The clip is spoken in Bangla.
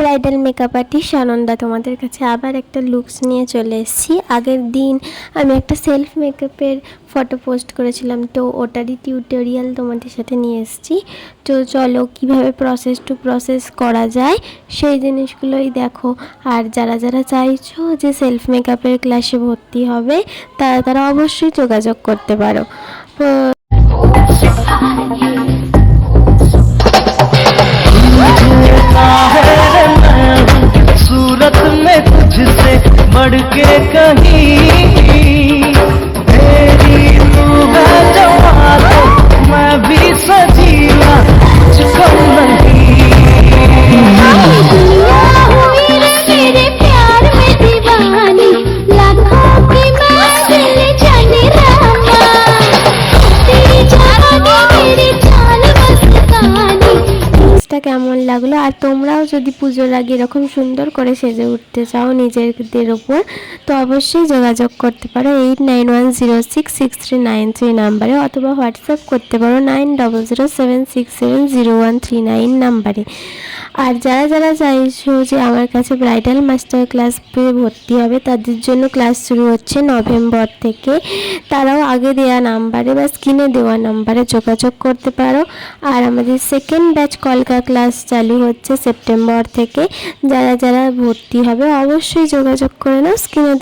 ব্রাইডাল মেকআপ আর্টিস্ট সানন্দা তোমাদের কাছে আবার একটা লুকস নিয়ে চলে এসেছি। আগের দিন আমি একটা সেলফ মেকআপের ফটো পোস্ট করেছিলাম, তো ওটারই টিউটোরিয়াল তোমাদের সাথে নিয়ে এসেছি। তো চলো, কীভাবে প্রসেস টু প্রসেস করা যায়, সেই জিনিসগুলোই দেখো। আর যারা যারা চাইছো যে সেলফ মেকআপের ক্লাসে ভর্তি হবে, তারা তারা অবশ্যই যোগাযোগ করতে পারো। में तुझसे बढ़ के कहीं লাগল আর তোমরাও যদি পুজোর আগে এরকম সুন্দর করে সেজে উঠতে চাও নিজেদের ওপর, তো অবশ্যই যোগাযোগ করতে পারো eight nine one zero six six three nine three নাম্বারে, অথবা হোয়াটসঅ্যাপ করতে পারো nine double zero seven six seven zero one three nine নাম্বারে। আর যারা যারা চাইছো যে আমার কাছে ব্রাইডাল মাস্টার ক্লাস পেয়ে ভর্তি হবে, তাদের জন্য ক্লাস শুরু হচ্ছে নভেম্বর থেকে। তারাও আগে দেওয়া নাম্বারে বা স্ক্রিনে দেওয়া নাম্বারে যোগাযোগ করতে পারো। আর আমাদের সেকেন্ড ব্যাচ কলকা ক্লাস চালু হচ্ছে সেপ্টেম্বর থেকে যারা যারা ভর্তি হবে অবশ্যই যোগাযোগ করে নাও স্ক্রিনে